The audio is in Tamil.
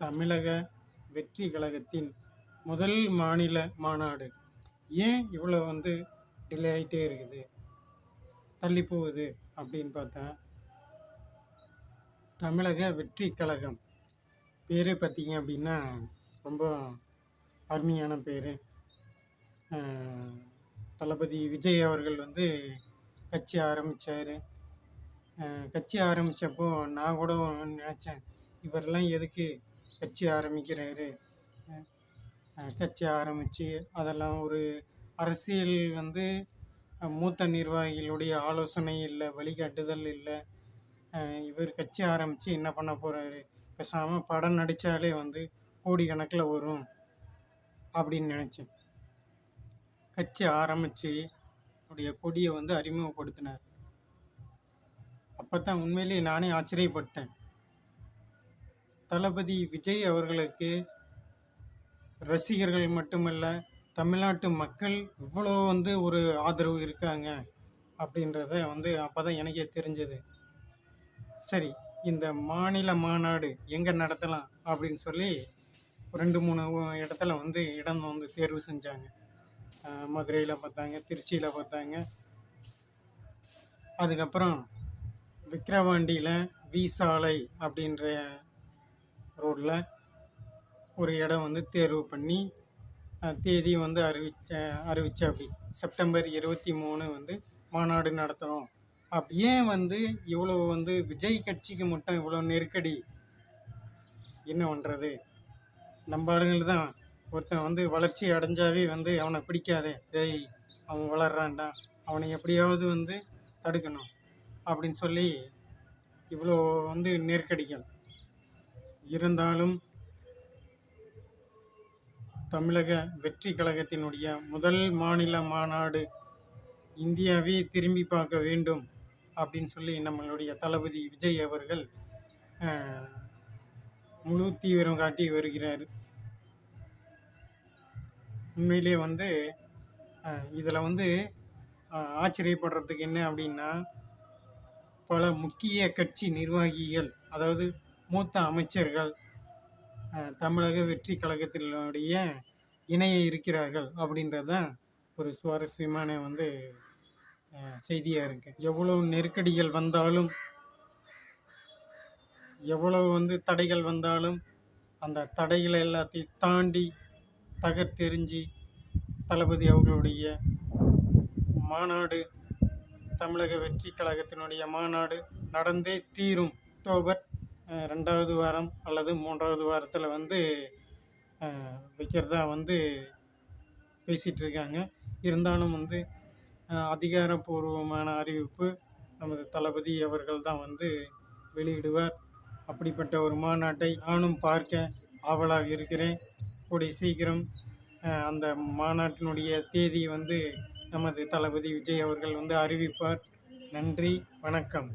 தமிழக வெற்றி கழகத்தின் முதல் மாநில மாநாடு. ஏன் இவ்வளோ வந்து டிலே ஆகிட்டே இருக்குது? தள்ளி போகுது அப்படின்னு பார்த்தா தமிழக வெற்றி கழகம் பேர் பார்த்தீங்க அப்படின்னா ரொம்ப அருமையான பேர். தளபதி விஜய் அவர்கள் வந்து கட்சி ஆரம்பித்தார் கட்சி ஆரம்பித்தப்போ நான் கூட நினச்சேன் இவரெல்லாம் எதுக்கு கட்சி ஆரம்பிக்கிறாரு. கட்சி ஆரம்பித்து அதெல்லாம் ஒரு அரசியல் வந்து மூத்த நிர்வாகிகளுடைய ஆலோசனை இல்லை வழிகாட்டுதல் இல்லை. இவர் கட்சி ஆரம்பித்து என்ன பண்ண போகிறாரு பேசாமல் படம் நடித்தாலே வந்து கோடி கணக்கில் வரும் அப்படின்னு நினச்சேன். கட்சி ஆரம்பித்து அவருடைய கொடியை வந்து அறிமுகப்படுத்தினார். அப்போ தான் உண்மையிலேயே நானே ஆச்சரியப்பட்டேன். தளபதி விஜய் அவர்களுக்கு ரசிகர்கள் மட்டுமல்ல தமிழ்நாட்டு மக்கள் இவ்வளோ வந்து ஒரு ஆதரவு இருக்காங்க அப்படின்றத வந்து அப்போ தான் எனக்கே தெரிஞ்சது. சரி இந்த மாநில மாநாடு எங்கே நடத்தலாம் அப்படின்னு சொல்லி ரெண்டு மூணு இடத்துல வந்து இடம் வந்து தேர்வு செஞ்சாங்க. மதுரையில் பார்த்தாங்க திருச்சியில் பார்த்தாங்க. அதுக்கப்புறம் விக்கிரவாண்டியில் வி சாலை அப்படின்ற ரோட்டில் ஒரு இடம் வந்து தேர்வு பண்ணி தேதி வந்து அறிவிச்ச அறிவிச்ச அப்படி. செப்டம்பர் இருபத்தி மூணு வந்து மாநாடு நடத்துகிறோம் அப்படி ஏன் வந்து இவ்வளோ வந்து விஜய் கட்சிக்கு மட்டும் இவ்வளோ நெருக்கடி? என்ன பண்ணுறது நம்ம ஆளுங்கள் தான். ஒருத்தன் வந்து வளர்ச்சி அடைஞ்சாவே வந்து அவனை பிடிக்காதே. டேய் அவன் வளர்றான்டா. அவனை எப்படியாவது வந்து தடுக்கணும். அப்படின்னு சொல்லி இவ்வளோ வந்து நெருக்கடிகள். இருந்தாலும் தமிழக வெற்றி கழகத்தினுடைய முதல் மாநில மாநாடு இந்தியாவே திரும்பி பார்க்க வேண்டும் அப்படின்னு சொல்லி நம்மளுடைய தளபதி விஜய் அவர்கள் முழு தீவிரம் காட்டி வருகிறார். உண்மையிலே வந்து இதில் வந்து ஆச்சரியப்படுறதுக்கு என்ன அப்படின்னா பல முக்கிய கட்சி நிர்வாகிகள் அதாவது மூத்த அமைச்சர்கள் தமிழக வெற்றி கழகத்தினுடைய இணைய இருக்கிறார்கள் அப்படின்றத ஒரு சுவாரஸ்யமான வந்து செய்தியாக இருக்குது எவ்வளோ நெருக்கடிகள் வந்தாலும் எவ்வளோ வந்து தடைகள் வந்தாலும் அந்த தடைகளை எல்லாத்தையும் தாண்டி தகர்த்தெறிஞ்சு தளபதி அவர்களுடைய மாநாடு தமிழக வெற்றி கழகத்தினுடைய மாநாடு நடந்தே தீரும். அக்டோபர் ரெண்டாவது வாரம் அல்லது மூன்றாவது வாரத்தில் வந்து வைக்கிறதா வந்து பேசிகிட்ருக்காங்க இருந்தாலும் வந்து அதிகாரப்பூர்வமான அறிவிப்பு நமது தளபதி அவர்கள் தான் வந்து வெளியிடுவார். அப்படிப்பட்ட ஒரு மாநாட்டை நானும் பார்க்க ஆவலாக இருக்கிறேன். கூடிய சீக்கிரம் அந்த மாநாட்டினுடைய தேதி வந்து நமது தளபதி விஜய் அவர்கள் வந்து அறிவிப்பார். நன்றி வணக்கம்.